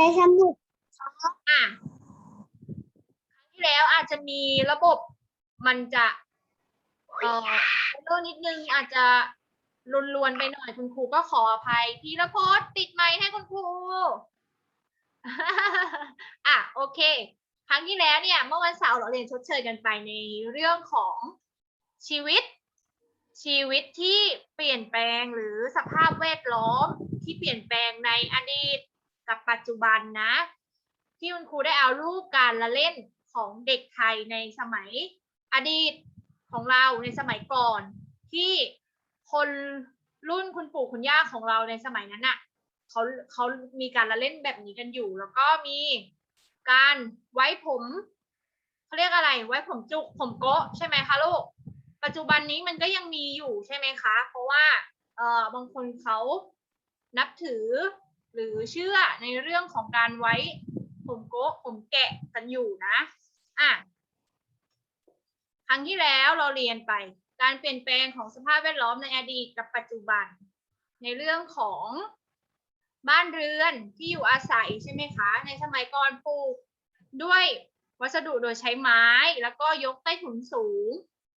แต่สมุดอะครั้งที่แล้วอาจจะมีระบบมันจะเอ่อเรื่องนิดนึงอาจจะลวนๆไปหน่อยคุณครูก็ขออภัยพี่ละพจน์ปิดไมค์ให้คุณครู อะโอเค ครั้งที่แล้วเนี่ย เมื่อวันเสาร์เราเรียนชดเชยกันไปในเรื่องของชีวิต ชีวิตที่เปลี่ยนแปลงหรือสภาพแวดล้อมที่เปลี่ยนแปลงในอดีต กับปัจจุบันนะ ที่คุณครูได้เอารูปการละเล่นของเด็กไทยในสมัยอดีตของเราในสมัยก่อน ที่คนรุ่นคุณปู่คุณย่าของเราในสมัยนั้นน่ะเขาเขามีการละเล่นแบบนี้กันอยู่ แล้วก็มีการไว้ผมเขาเรียกอะไร ไว้ผมจุกผมโกะใช่ไหมคะลูกปัจจุบันนี้มันก็ยังมีอยู่ใช่ไหมคะ เพราะว่าเออบางคนเขานับถือ หรือเชื่อในเรื่องของการไว้ผมโกะผมแกะกันอยู่นะอะครั้งที่แล้วเราเรียนไป การเปลี่ยนแปลงของสภาพแวดล้อมในอดีตกับปัจจุบัน ในเรื่องของบ้านเรือนที่อยู่อาศัยใช่ไหมคะ ในสมัยก่อนปลูกด้วยวัสดุโดยใช้ไม้แล้วก็ยกใต้ถุนสูง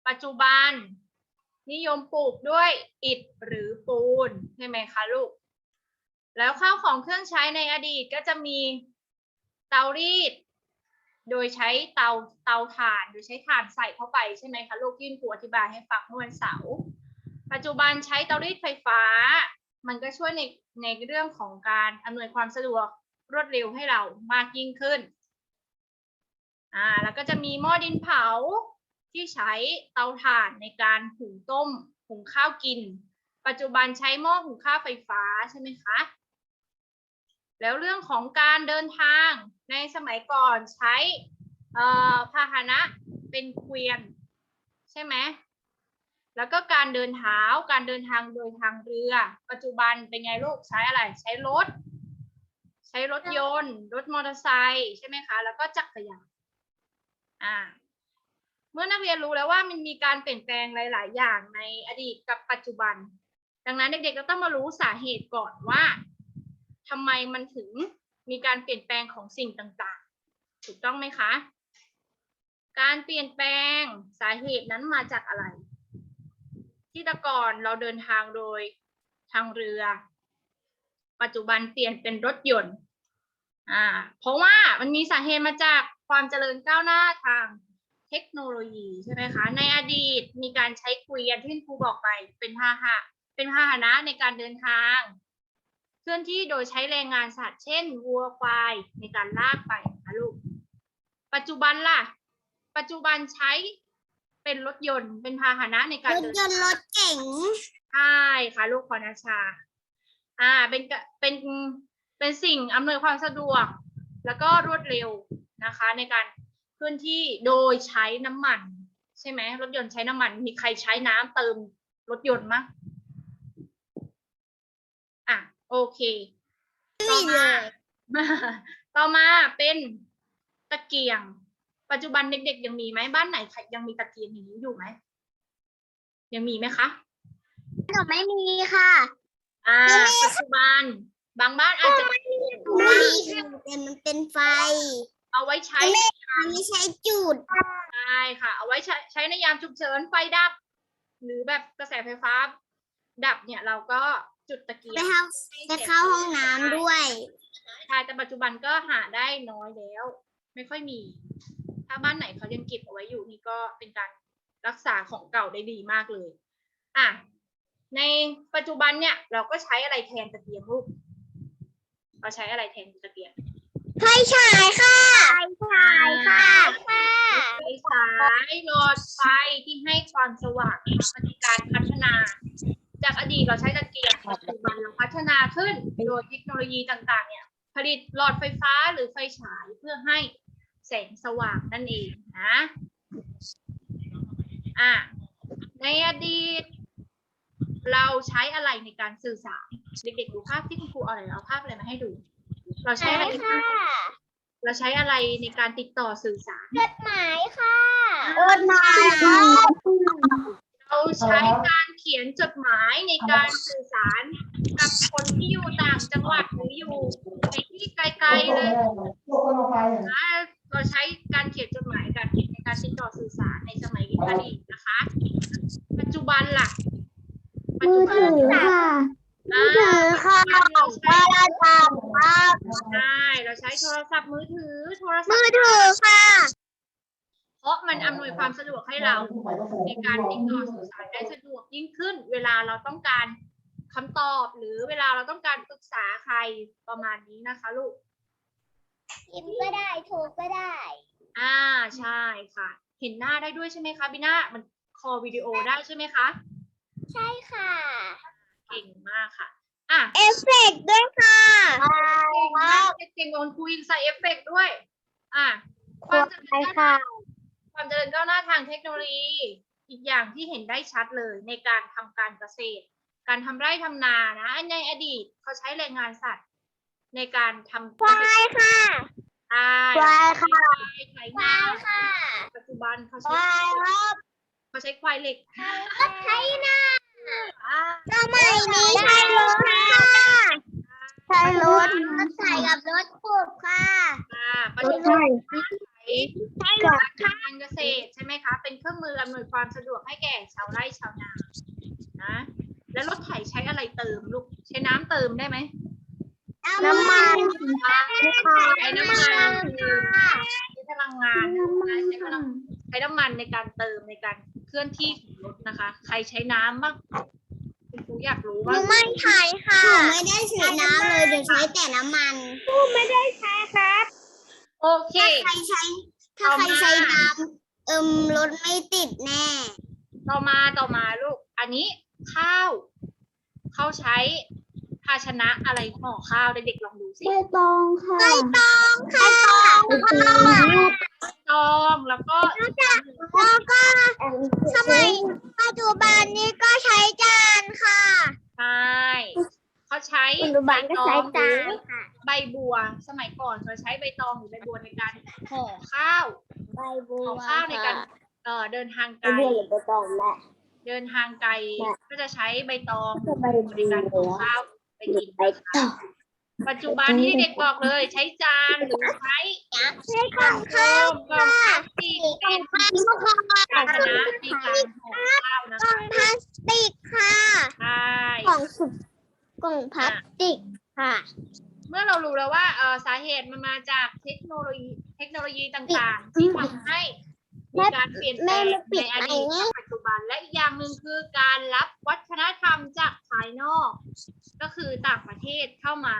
ปัจจุบัน นิยมปลูกด้วยอิฐหรือปูนใช่ไหมคะลูก แล้วข้าวของเครื่องใช้ในอดีตก็จะมีเตารีด โดยใช้เตาเตาถ่านโดยใช้ถ่านใส่เข้าไปใช่ไหมคะลูกที่คุณครูอธิบายให้ฟังเมื่อวันเสาร์ปัจจุบันใช้เตารีดไฟฟ้า มันก็ช่วยในในเรื่องของการอำนวยความสะดวกรวดเร็วให้เรามากยิ่งขึ้นอ่าแล้วก็จะมีหม้อดินเผาที่ใช้เตาถ่านในการหุงต้มหุงข้าวกิน ปัจจุบันใช้หม้อหุงข้าวไฟฟ้าใช่ไหมคะ แล้วเรื่องของการเดินทางในสมัยก่อนใช้พาหนะเป็นเกวียน ใช่ไหมแล้วก็การเดินเท้าการเดินทางโดยทางเรือ ปัจจุบันเป็นไงลูกใช้อะไรใช้รถ ใช้รถยนต์ รถมอเตอร์ไซค์ใช่ไหมคะ แล้วก็จักรยานอ่าเมื่อนักเรียนรู้แล้วว่ามันมีการเปลี่ยนแปลงหลาย ๆ อย่างในอดีตกับปัจจุบัน ดังนั้นเด็กๆก็ต้องมารู้สาเหตุก่อนว่า ทำไมมันถึงมีการเปลี่ยนแปลงของสิ่งต่างๆ ถูกต้องไหมคะ การเปลี่ยนแปลงสาเหตุนั้นมาจากอะไร ที่แต่ก่อนเราเดินทางโดยทางเรือ ปัจจุบันเปลี่ยนเป็นรถยนต์อ่าเพราะว่ามันมีสาเหตุมาจากความเจริญก้าวหน้าทางเทคโนโลยีใช่ไหมคะ ในอดีตมีการใช้เกวียนที่ครูบอกไปเป็นพาหะเป็นพาหนะในการเดินทาง เคลื่อนที่โดยใช้แรงงานสัตว์เช่นวัวควายในการลากไปนะคะลูก ปัจจุบันล่ะ ปัจจุบันใช้เป็นรถยนต์เป็นพาหนะในการรถเดินยนต์รถเก๋งใช่ค่ะลูกพรณชา อ่าเป็นกะเป็นเป็นสิ่งอำนวยความสะดวก แล้วก็รวดเร็วนะคะ ในการเคลื่อนที่โดยใช้น้ำมัน ใช่ไหมรถยนต์ใช้น้ำมัน มีใครใช้น้ำเติมรถยนต์มั้ยอะ โอเค ต่อไม่เลมายต่อมาเป็นตะเกียง ปัจจุบันเด็กๆยังมีไหมบ้านไหนใครยังมีตะเกียงอย่างนี้อยู่ไหม ยังมีไหมคะหนูไม่มีค่ะ อ่า ปัจจุบัน บางบ้านอาจจะมีหนูไม่มีค่ะแต่มันเป็นไฟ เอาไว้ใช้มันไม่ใช่จุด ใช่ค่ะ เอาไว้ใช้ใช้ในยามฉุกเฉินไฟดับ หรือแบบกระแสไฟฟ้า ดับเนี่ยเราก็ จุดตะเกียไปงเข้าไปเข้าห้องน้ำด้วย ใช่แต่ปัจจุบันก็หาได้น้อยแล้ว ไม่ค่อยมี ถ้าบ้านไหนเขายังเก็บเอาไว้อยู่นี่ก็เป็นการรักษาของเก่าได้ดีมากเลย อะ ในปัจจุบันเนี่ย เราก็ใช้อะไรแทนตะเกียงลูกเราใช้อะไรแทนตะเกียงไฟฉายค่ะไฟฉายค่ะไฟฉายหลอดไฟที่ให้ความสว่างมันมีการพัฒนา จากอดีตเราใช้ตะเกียงปัจจุบันเราพัฒนาขึ้นโดยเทคโนโลยีต่างๆ เนี่ย ผลิตหลอดไฟฟ้าหรือไฟฉายเพื่อให้แสงสว่างนั่นเองนะอะในอดีต เราใช้อะไรในการสื่อสารเด็กๆดูภาพที่คุณครูเอาอะไรเอาภาพอะไรมาให้ดู เราใช้อะไรค่ะเราใช้อะไรในการติดต่อสื่อสารจดหมายค่ะจดหมายค่ะ เราใช้การเขียนจดหมายในการสื่อสารกับคนที่อยู่ต่างจังหวัดหรืออยู่ในที่ไกลๆเลยนะเราใช้การเขียนจดหมายกันในการติดต่อสื่อสารในสมัยอดีตนะคะ ปัจจุบันล่ะปัจจุบันอ่ามือถือค่ะเราใช้โทรศัพท์ครับใช่เราใช้โทรศัพท์มือถือโทรศัมืพอท์ถือค่ะ เพราะมันอำนวยความสะดวกให้เราในการติดต่อสื่อสารได้สะดวกยิ่งขึ้น เวลาเราต้องการคำตอบหรือเวลาเราต้องการปรึกษาใครประมาณนี้นะคะลูกพิมพ์ก็ได้โทรก็ได้ อ่าใช่ค่ะ เห็นหน้าได้ด้วยใช่ไหมคะบิน่ามันคอวิดีโอได้ใช่ไหมคะใช่ค่ะ เก่งมากค่ะอะเอฟเฟกต์ด้วยค่ะเก่งมากเก่งโอนคุยใส่เอฟเฟกต์ด้วย อะความเจริญใช่ก้าวหน้าค่ะ ความเจริญก้าวหน้าทางเทคโนโลยี อีกอย่างที่เห็นได้ชัดเลยในการทำการเกษตร การทำไร่ทำนานะในอดีตเขาใช้แรงงานสัตว์ ในการทำเกควาษตรยค่ะใช่ควายค่ะไถควานายค่ะปัจจุบันเขาคใช้วายครับเขาใช้ควายเหล็กรถไถนาอ่าสมัยนี้ใช้รถค่ะใช้รถรถไถกับรถขุดค่ะอ่าปัจจุบัน ใช่รถการเกษตรใช่ไหมคะ เป็นเครื่องมืออำนวยความสะดวกให้แก่ชาวไร่ชาวนานะ แล้วรถไถใช้อะไรเติมลูก ใช้น้ำเติมได้ไหมน้ำมันใช้น้ำมันใช้พลังงานนะใช้พลังใช้น้ำมันในการเติมในการเคลื่อนที่ของรถนะคะ ใครใช้น้ำบ้างคุณครูอยากรู้หว่านูไม่ใช้ค่ะหนูไม่ได้ใช้น้ำเลยหนูใช้แต่น้ำมันหนูไม่ได้ใช้ครับ โอเค ถ้าใครใช้ ถ้าใครใช้น้ำเอิมรถไม่ติดแน่ ต่อมาต่อมาลูก อันนี้ข้าว เขาใช้ภาชนะอะไรห่อข้าวเด็กๆลองดูสิใบตองค่ะใบตองค่ะใบตองตองแล้วก็แล้วก็สมัยปัจจุบันนี้ก็ใช้จานค่ะ ใช่ เขาใช้ปัจจุบันก็ใช้จานหรือค่ะ ใบบัว สมัยก่อนเขาใช้ใบตองหรือใบบัวในการห่อข้าวใบบัวห่อข้าวในการเอ่อเดินทางไกลใบบัวหรือใบตองแหละ เดินทางไกลแม่ก็จะใช้ใบตองใบบัว ในการห่อข้าวไปกินใบตองปัจจุบันที่เด็กบอกเลย ใช้จานหรือใช้ใช้กกล่ล่อองงข้าวโฟมกล่องพลาสติก กล่ เป็ อง น พลาสติกค่ะ ภาชนะในการห่อข้าวนะ กล่อ คะ งพลาสติกค่ะ ใช่ กล่องสุกกล่อง พลาสติกค่ะ เมื่อเรารู้แล้วว่าเอ่อสาเหตุมันมาจากเทคโนโลยีเทคโนโลยีต่างๆ ที่ทำให้มีการเปลี่ยนแปลงในอดีตกับปัจจุบัน และอีกอย่างหนึ่งคือการรับวัฒนธรรมจากภายนอก ก็คือต่างประเทศเข้ามา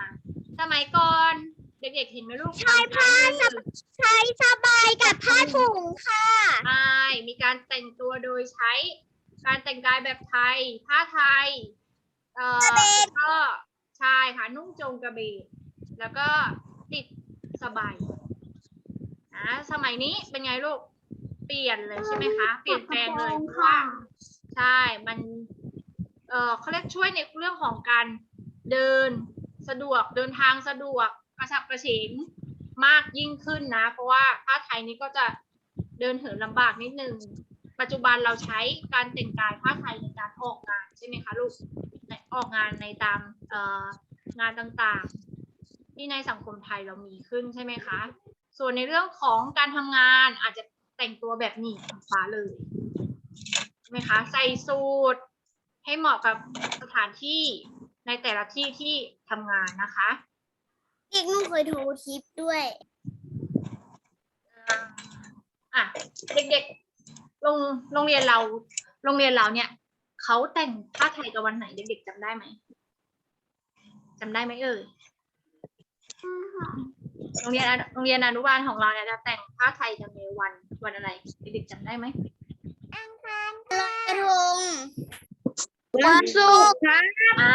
สมัยก่อนเด็กๆเห็นไหมลูกใช่ผ้าสบใช้สบายกับผ้าถุงค่ะใช่มีการแต่งตัวโดยใช้ การแต่งกายแบบไทย ผ้าไทย เอ่อแล้วก็ใช่ค่ะนุ่งโจงกระเบนแล้วก็ติดสบายนะสมัยนี้เป็นไงลูก เปลี่ยนเลยใช่ไหมคะ เปลี่ยนแปลงเลยเพราะว่า ใช่ มัน เออเขาเรียกช่วยในเรื่องของการเดินสะดวกเดินทางสะดวกกระฉับกระเฉงมากยิ่งขึ้นนะ เพราะว่าผ้าไทยนี้ก็จะเดินเหินลำบากนิดนึง ปัจจุบันเราใช้การแต่งกายผ้าไทยในการออกงานใช่ไหมคะลูกใน ออกงานในตามเอ่องานต่างๆ ที่ในสังคมไทยเรามีขึ้นใช่ไหมคะ ส่วนในเรื่องของการทำงานอาจจะแต่งตัวแบบหนีฟ้าเลยใช่ไหมคะใส่สูทให้เหมาะกับสถานที่ในแต่ละที่ที่ทำงานนะคะอีกหนูเคยโทรทิปด้วยอะเด็กๆโรงโรงเรียนเราโรงเรียนเราเนี่ย เขาแต่งผ้าไทยกับวันไหนเด็กๆจำได้ไหมจำได้ไหมเอ่ยโรงเรียนอโรงเรียนอนุบาลของเราเนี่ยจะแต่งผ้าไทยกันในวันวันอะไรเด็กๆจำได้ไหมลอยกระทงวันศุกร์ค่ะอ่า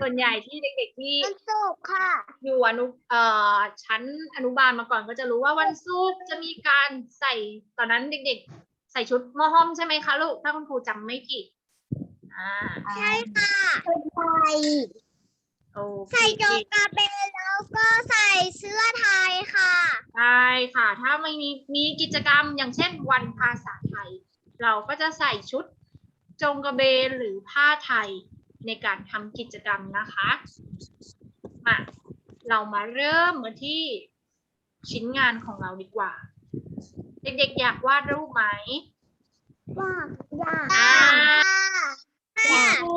ส่วนใหญ่ที่เด็กๆที่วันศุกร์ค่ะ อยู่อนุเอ่อชั้นอนุบาลมาก่อนก็จะรู้ว่าวันศุกร์จะมีการใส่ตอนนั้นเด็ก ๆ ใส่ชุดหมอห้อมใช่ไหมคะลูกถ้าคุณครูจำไม่ผิด อ่าใช่ค่ะใส่โอเคใส่จงกระเบนแล้วก็ใส่เสื้อไทยค่ะ ใช่ค่ะ ถ้าไม่มีมีกิจกรรมอย่างเช่นวันภาษาไทย เราก็จะใส่ชุดจงกระเบนหรือผ้าไทยในการทำกิจกรรมนะคะมาเรามาเริ่มมาที่ชิ้นงานของเราดีกว่า เด็กๆอยากวาดรูปไหมยากยาก อ่า ค่ะครู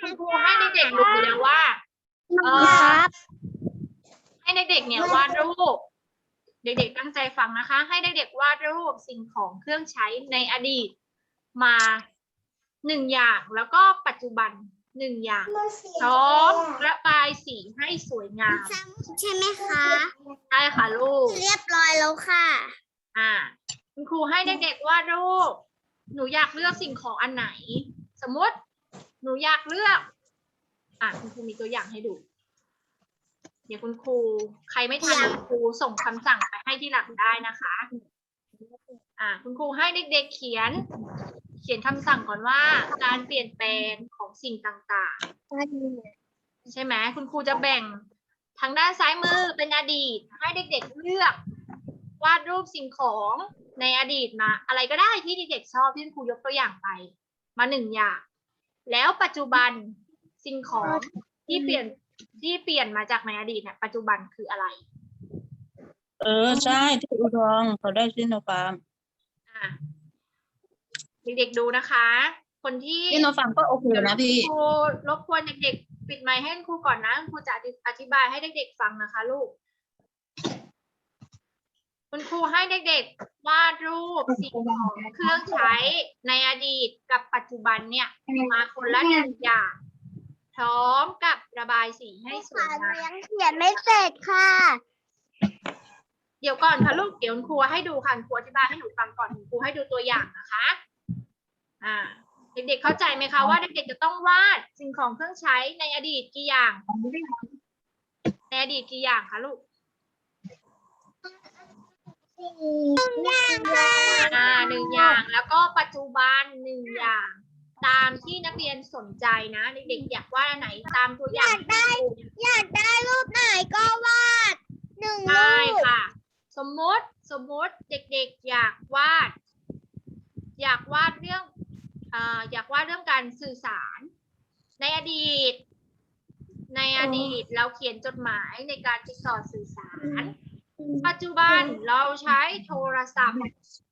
คุณครูให้เด็กๆรู้แล้วว่าเออครับให้เด็กๆเนี่ยวาดรูป เด็กๆตั้งใจฟังนะคะ ให้เด็กๆวาดรูปสิ่งของเครื่องใช้ในอดีตมาหนึ่งอย่างแล้วก็ปัจจุบันหนึ่งอย่างพร้อมระบายสีให้สวยงามใช่ไหมคะใช่ค่ะลูก เรียบร้อยแล้วค่ะ อ่า คุณครูให้เด็กๆวาดรูป หนูอยากเลือกสิ่งของอันไหน สมมติ หนูอยากเลือก อ่าคุณครูมีตัวอย่างให้ดู เดี๋ยวคุณครู ใครไม่ทันอยากคุณครูส่งคำสั่งไปให้ที่หลังได้นะคะ อ่าคุณครูให้เด็กๆเขียน เขียนคำสั่งก่อนว่า การเปลี่ยนแปลงของสิ่งต่างๆ ใช่ไหมคุณครูจะแบ่งทางด้านซ้ายมือเป็นอดีต ให้เด็กๆเลือก วาดรูปสิ่งของในอดีตมา อะไรก็ได้ที่เด็กๆชอบที่คุณครูยกตัวอย่างไป มาหนึ่งอย่าง แล้วปัจจุบันสิ่งของที่เปลี่ยนที่เปลี่ยนมาจากในอดีตเนี่ยปัจจุบันคืออะไร เออใช่ที่อุดรเขาได้ซิโนฟาร์มอะเด็กๆดูนะคะ คนที่ซิโนฟาร์มก็โอเคนะพี่ครูรบกวนเด็กๆ ปิดไมค์ให้ครูก่อนนะครูจะอธิบายให้เด็กๆฟังนะคะ ลูก คุณครูให้เด็กๆวาดรูปสิ่งของเครื่องใช้ในอดีตกับปัจจุบันเนี่ยมาคนละหนึ่งอย่าง พร้อมกับระบายสีให้สวยค่ะหนูงามยังเขียนไม่เสร็จค่ะ เดี๋ยวก่อนค่ะลูกเดี๋ยวคุณครูให้ดูค่ะคุณครูอธิบายให้หนูฟังก่อนคุณครูให้ดูตัวอย่างนะคะ อ่า เด็กๆเข้าใจไหมคะว่าเด็กๆจะต้องวาดสิ่งของเครื่องใช้ในอดีตกี่อย่างในอดีตกี่อย่างคะลูก อย่างค่ะอ่าหนึ่งอย่างแล้วก็ปัจจุบันหนึ่งอย่าง ตามที่นักเรียนสนใจนะเด็กๆอยากวาดอันไหนตามตัวอย่างอยากได้อยากได้รูปไหนก็วาดหนึ่งรูใช่ปค่ะ สมมติสมมติเด็กๆอยากวาด อยากวาดเรื่องอ่าอยากวาดเรื่องการสื่อสาร ในอดีต ในอดีตเราเขียนจดหมายในการติดต่อสื่อสาร ปัจจุบันเราใช้โทรศัพท์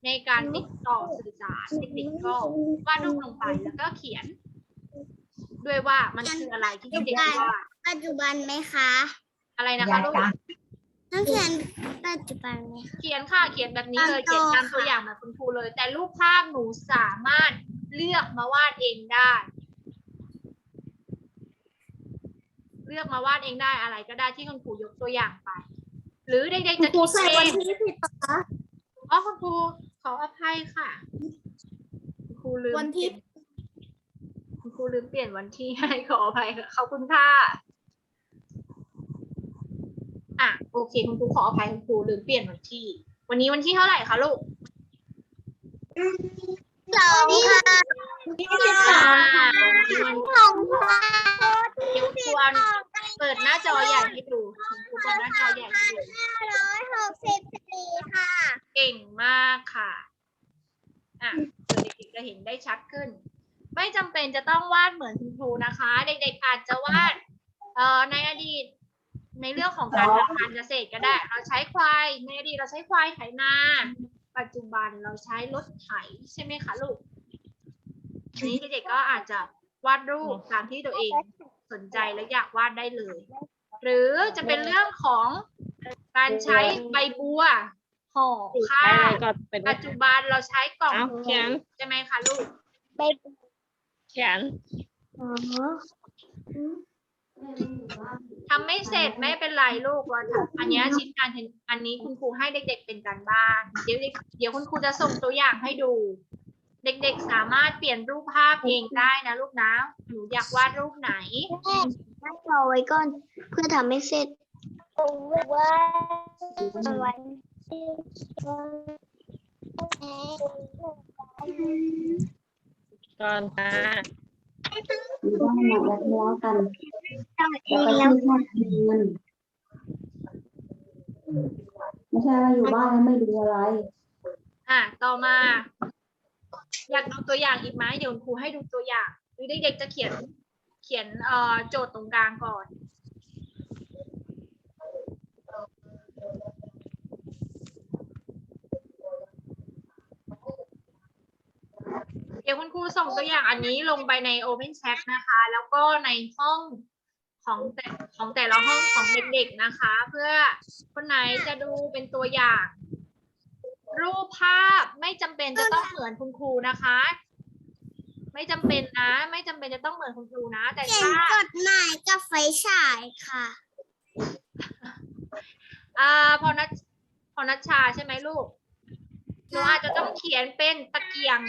ในการติดต่อสื่อสารเด็กๆก็วาดรูปลงไปแล้วก็เขียน ด้วยว่ามันคืออะไรที่เด็กๆวาดปัจจุบันไหมคะ อะไรนะคะลูกต้องเขียนปัจจุบันไหมคะเขียนค่ะเขียนแบบนี้เลยตามเขียนตามโตตัวค่ะอย่างแบบคุณครูเลย แต่รูปภาพหนูสามารถเลือกมาวาดเองได้ เลือกมาวาดเองได้อะไรก็ได้ที่คุณครูยกตัวอย่างไป หรือเด็กๆจะคิดเองผิดปะคะอ๋อคุณครูขออภัยค่ะคุณครูลืมวันที่เปลี่ยคุณครูลืมเปลี่ยนวันที่ให้ขออภัยค่ะขอบคุณค่ะอะโอเคคุณครูขออภัยคุณครูลืมเปลี่ยนวันที่ วันนี้วันที่เท่าไหร่คะลูก สองค่ะอ่าวันนี้วันสองค่ะเดี๋ยวควรเปิดหน้าจอใหญ่ให้ดูเปิดหน้าจอใหญ่ให้ดูห้าร้อยหกสิบสี่ค่ะ เก่งมากค่ะ อะเด็กๆจะเห็นได้ชัดขึ้น ไม่จำเป็นจะต้องวาดเหมือนคุณครูนะคะ เด็กๆอาจจะวาด เอ่อ ในอดีต ในเรื่องของการทำการเกษตรก็ได้ เราใช้ควาย ในอดีตเราใช้ควายไถนา ปัจจุบันเราใช้รถไถใช่ไหมคะลูกอันนี้เด็กๆก็อาจจะวาดรูปตามที่ตัวเองสนใจและอยากวาดได้เลย หรือจะเป็นเรื่องของการใช้ใบบัวห่อข้าวก็เป็นปัจจุบันเราใช้กล่องเอาโฟมเขียนใช่ไหมคะลูกไปเขียนอ๋อ ทำไม่เสร็จไม่เป็นไรลูกเราทำอันเนี้ยชิ้นงานอันนี้คุณครูให้เด็ก ๆ เป็นการบ้าน เดี๋ยวเด็กเดี๋ยวคุณครูจะส่งตัวอย่างให้ดู เด็กๆสามารถเปลี่ยนรูปภาพเองได้นะลูกนะหนูอยากวาดรูปไหนแม่นั่งรอไว้ก่อนเพื่อทำให้เสร็จว่าวันที่ก่อนค่ะ อยู่บ้านหนักแล้วทะเลาะกันต้องเอแล้วงก็แล้วชื่นชอบเงินไม่ใช่ว่าอยู่บ้านแล้วไม่ดูอะไร อะต่อมา อยากดูตัวอย่างอีกไหมเดี๋ยวคุณครูให้ดูตัวอย่างหรือเด็กๆจะเขียน เขียนเอ่อโจทย์ตรงกลางก่อน เดี๋ยวคุณครูส่งตัวอย่างอันนี้ลงไปใน Open Chat นะคะ แล้วก็ในห้องของแต่ของแต่ละห้องของเด็กๆนะคะ เพื่อคนไหนจะดูเป็นตัวอย่าง รูปภาพไม่จำเป็นจะต้องเหมือนคุณครูนะคะ ไม่จำเป็นนะ ไม่จำเป็นจะต้องเหมือนคุณครูนะ แต่เขียนถ้า จดหมายกับไฟฉายค่ะ อ่าพอนัชพอนัชชาใช่ไหมลูกหนูอาจจะต้องเขียนเป็นตะเกียง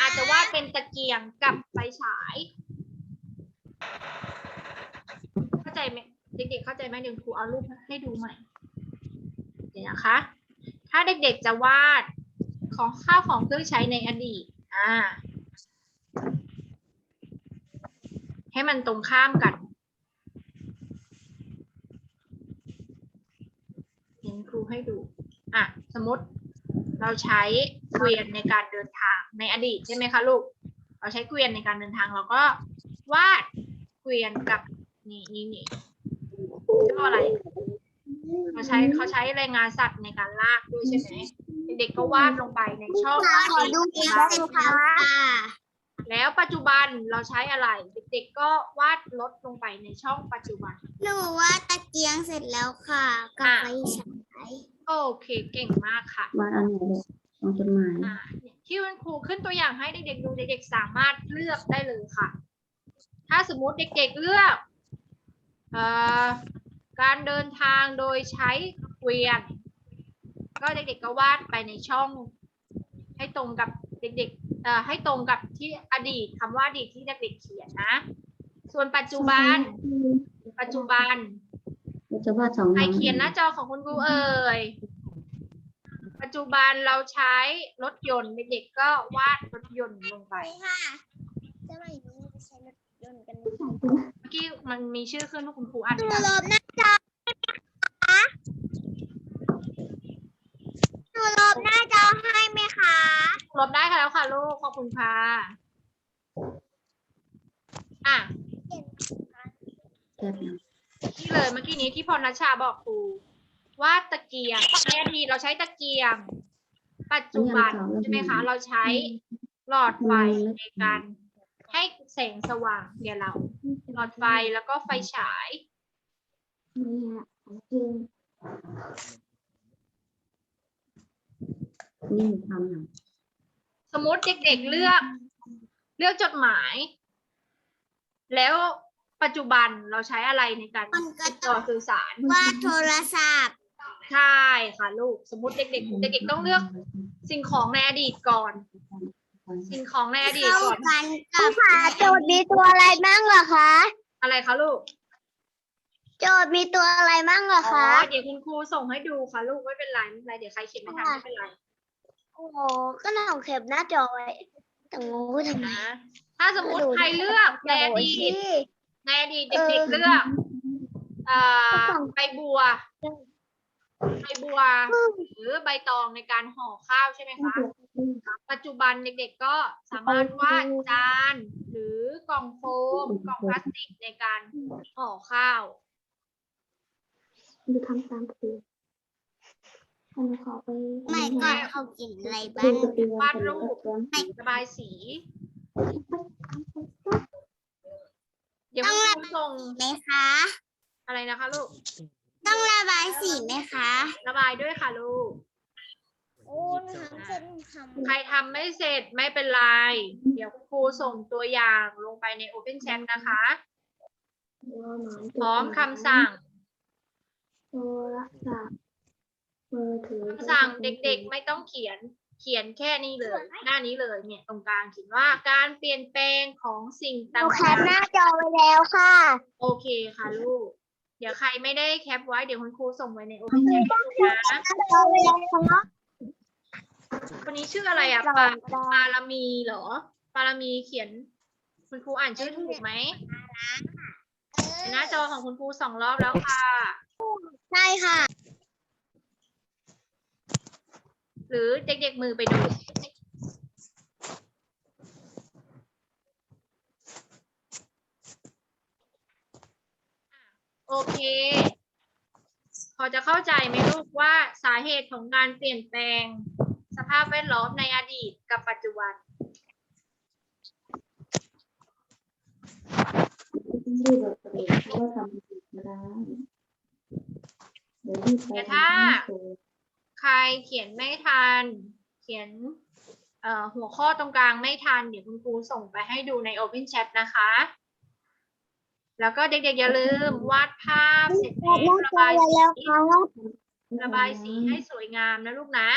อาจจะวาดเป็นตะเกียงกับไฟฉาย เข้าใจไหมเด็กๆเข้าใจไหมเดี๋ยวครูเอารูปให้ดูใหม่เดี๋ยวนะคะ ถ้าเด็กๆจะวาดของข้าวของเครื่องใช้ในอดีตอ่าให้มันตรงข้ามกันเห็นครูให้ดู อะ สมมติ เราใช้เกวียนในการเดินทางในอดีตใช่ไหมคะลูก เราใช้เกวียนในการเดินทางเราก็วาดเกวียนกับนี่นี่นี่เรียกว่าอะไรเขาใช้เขาใช้แรงงานสัตว์ในการลากด้วยใช่ไหมเด็กๆก็วาดลงไปในช่องขอดูเกียงเสร็จแล้วค่ะแล้วปัจจุบันเราใช้อะไร เด็กๆก็วาดรถลงไปในช่องปัจจุบัน หนูว่าตะเกียงเสร็จแล้วค่ะกลับไฟฉาย โอเค เก่งมากค่ะวาดอันไหนเลยของจดหมายอ่าที่คุณครูขึ้นตัวอย่างให้เด็กๆดูเด็กๆสามารถเลือกได้เลยค่ะ ถ้าสมมุติเด็กๆเลือกเอ่อการเดินทางโดยใช้เกวียน ก็เด็กๆก็วาดไปในช่อง ให้ตรงกับเด็กๆเอ่อให้ตรงกับที่อดีตคำว่าอดีตที่เด็กๆเขียนนะ ส่วนปัจจุบัน ปัจจุบันเรา จะวาดสองใครเขียนหน้าจอของคุณครูเอ่ย ปัจจุบันเราใช้รถยนต์เด็กๆก็วาดรถยนต์ลงไปไปค่ะสมัยนี้จะใช้รถยนต์กันเมื่อกี้มันมีชื่อขึ้นว่าคุณครูอ่านหนูไม่ลได้บหน้าจอคะหนูลบหน้าจอให้ไหมคะลบได้ค่ะแล้วค่ะลูกขอบคุณค่ะอะแคบนะ ที่เลยเมื่อกี้นี้ที่พรณชาบอกครูว่าตะเกียงในอดีตเราใช้ตะเกียง ปัจจุบันใช่ไหมคะเราใช้หลอดไฟในการให้แสงสว่างเดี๋ยวเรา หลอดไฟแล้วก็ไฟฉายเนี่ยของจริงนี่หนูทำอย่างสมมติเด็กๆเลือก เลือกจดหมาย แล้ว ปัจจุบันเราใช้อะไรในการมันก็ติดต้ต่อองสื่อสาร ว่าโทรศัพท์ใช่ค่ะลูก สมมติเด็กๆ เด็กๆต้องเลือกสิ่งของในอดีตก่อน สิ่งของในอดีตเข้าก่อน กันกับค่ะโจทย์มีตัวอะไรบ้างเหรอคะอะไรคะลูก โจทย์มีตัวอะไรบ้างเหรออ๋อ คะ เดี๋ยวคุณครูส่งให้ดูค่ะลูกไม่เป็นไรไม่เป็นไร เดี๋ยวใครเขียนไม่ทันไม่เป็นไรโอ้โหก็หนองเข็มหน้าจอไว้แต่งูทำไมนะ ถ้าสมมติใครเลือกในอดีต ในอดีตเด็กๆเลือกเอ่อใบบัว ใบบัว หรือใบตองในการห่อข้าวใช่ไหมคะ ปัจจุบันเด็กๆก็สามารถวาดจาน หรือกล่องโฟมกล่องพลาสติกในการห่อข้าวดูทำตามครูอันนี้ขอไปไม่ก็เขากินอะไรบ้าดูงสติวันวาดรูประบายสี เดี๋ยวคุณครูส่งไหมคะ อะไรนะคะลูก ต้องระบายสีไหมคะระบายด้วยค่ะลูกโอ้หนูทำเสร็จทำใครทำไม่เสร็จไม่เป็นไร เดี๋ยวคุณครูส่งตัวอย่างลงไปใน Open Chat นะคะ พร้อมคำสั่งโทรศัพท์มือถือคำสั่งเด็กๆไม่ต้องเขียน เขียนแค่นี้เลย หน้านี้เลยเนี่ยตรงกลางเขียนว่าการเปลี่ยนแปลงของสิ่งหต่นูแคปหน้าางจอไว้แล้วค่ะ ๆโอเคค่ะลูก เดี๋ยวใครไม่ได้แคปไว้เดี๋ยวคุณครูส่งไว้ใน Open Chat นะ หน้าจอไว้แล้วค่ะคนนี้ชื่ออะไรอะปาปารามีเหรอ ปารามีเขียน คุณครูอ่านชื่อถูกไหมในหน้าจอของคุณครูสองรอบแล้วค่ะ ใช่ค่ะ หรือเด็กๆมือไปดูโอเค พอจะเข้าใจไหมลูกว่าสาเหตุของการเปลี่ยนแปลง สภาพแวดล้อมในอดีตกับปัจจุบันต้องรีบแบบเองเพราะว่าทำผิดไม่ได้เดี๋ยวรีบไปแต่ถ้าทำ ให้ถูกใครเขียนไม่ทัน เขียนเอ่อหัวข้อตรงกลางไม่ทัน เดี๋ยวคุณครูส่งไปให้ดูใน Open Chat นะคะ แล้วก็เด็กๆอย่าลืมวาดภาพเสร็จแล้วระบายสีระบายสีให้สวยงามนะลูกนะ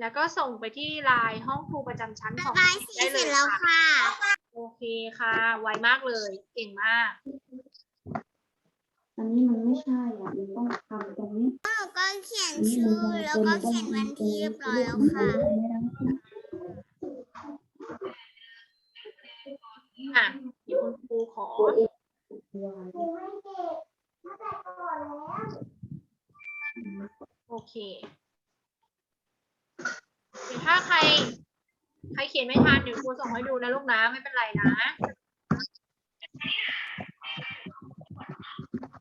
แล้วก็ส่งไปที่ไลน์ห้องครูประจำชั้นของบายสีได้เสเลร็จยแล้วค่ะค่ะ โอเคค่ะ ไวมากเลย เก่งมาก อันนี้มันไม่ใช่อะมันต้องทำตรงนี้ก็เขียนชื่อแล้วก็เขียนวันที่เรียบร้อยแล้วค่ะ อะเดี๋ยวคุณครูขอโอเคเดี๋ยวถ้าใคร ใครเขียนไม่ทันเดี๋ยวครูส่งให้ดูนะลูกนะไม่เป็นไรนะ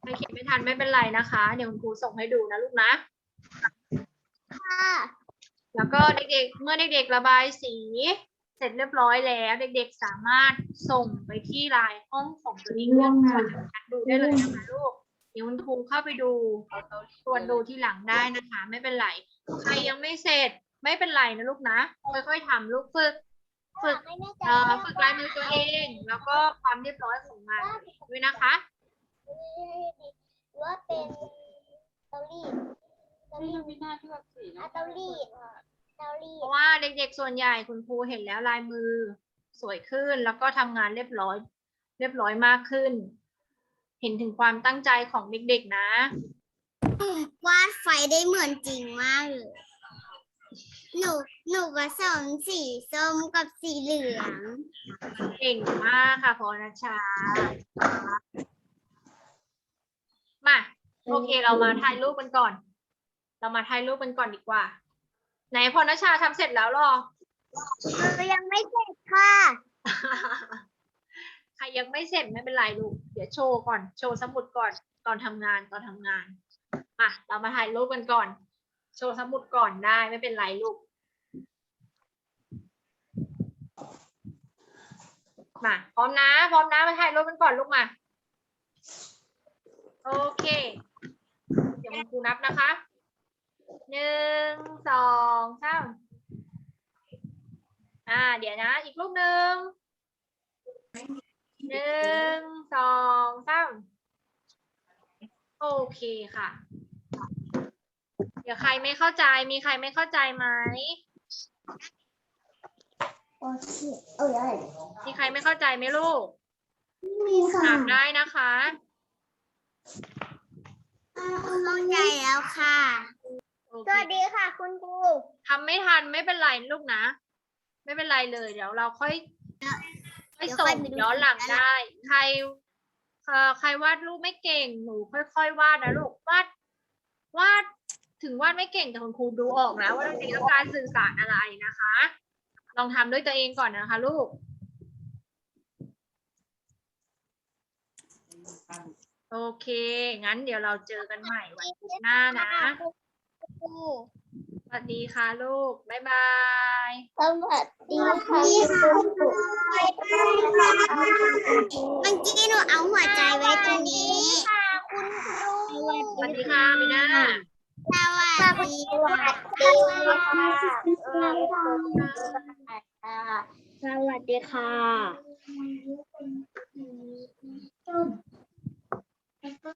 ใครเขียนไม่ ทันไม่เป็นไรนะคะ เดี๋ยวคุณครูส่งให้ดูนะลูกนะ ค่ะแล้วก็เด็กๆ เมื่อเด็กๆ ระบายสี เสร็จเรียบร้อยแล้ว เด็กๆ สามารถส่งไปที่ไลน์ห้องของตัวเองเรื่องการดูได้เลยนะคะลูก เดี๋ยวคุณครูเข้าไปดูตรวจดูที่หลังได้นะคะ ไม่เป็นไร ใครยังไม่เสร็จไม่เป็นไรนะลูกนะ ค่อยๆทำลูกฝึกฝึกเอ่อฝึกลายมือตัวเอง แล้วก็ความเรียบร้อยของมันด้วยนะคะ ว่าเป็นเตารีดเตารีดอะเตารีด เตารีเพดราะว่าเด็กๆ ส่วนใหญ่คุณครูเห็นแล้วลายมือสวยขึ้น แล้วก็ทำงานเรียบร้อย เรียบร้อยมากขึ้น เห็นถึงความตั้งใจของเด็กๆนะ วาดไฟได้เหมือนจริงมากเลยหนูหนูผสมสีส้มกับสีเหลือง เก่งมากค่ะพรณชา มาโอเค เรามาถ่ายรูปกันก่อน เรามาถ่ายรูปกันก่อนดีกว่า ไหนพรณชาทำเสร็จแล้วหรอหนูยังไม่เสร็จค่ะใครยังไม่เสร็จไม่เป็นไรลูกเดี๋ยวโชว์ก่อนโชว์สมุดก่อนตอนทำงานตอนทำงานมาเรามาถ่ายรูปกันก่อน โชว์สมุดก่อนได้ไม่เป็นไรลูกมาพร้อมนะ พร้อมนะมาถ่ายรูปกันก่อนลูกมา โอเค เดี๋ยวคุณครูนับนะคะหนึ่งสองสามอ่า เดี๋ยวนะ อีกรูปหนึ่งหนึ่งสองสามโอเคค่ะ เดี๋ยวใครไม่เข้าใจ มีใครไม่เข้าใจไหมโอเคเอ้ยมีใครไม่เข้าใจไหมลูกมีค่ะถามได้นะคะ เข้าใจแล้วค่ะ โอสเควัสดีค่ะ คุณครูทำไม่ทันไม่เป็นไรลูกนะ ไม่เป็นไรเลยเดี๋ยวเราค่อยค่อยเดี๋ยวส่ค่อยงไปดูย้อนหลังทีหลังได้ ใครเอ่อใครวาดรูปไม่เก่งหนูค่อย ๆ วาดนะลูกวาดวาดถึงวาดไม่เก่งแต่คุณครูดูออกนะว่าเราต้องการสื่อสารอะไรนะคะ ลองทำด้วยตัวเองก่อนนะคะ ลูก โอเค งั้นเดี๋ยวเราเจอกันใหม่วันพุธหน้านะครูสวัสดีค่ะลูก บ๊ายบาย สวัสดีค่ะเมื่อกี้หนูเอาหัวใจไว้ตรงนี้คุณครูสวัสดีค่ะมิน่าสวัสดีค่ะสวัสดีค่ะ estos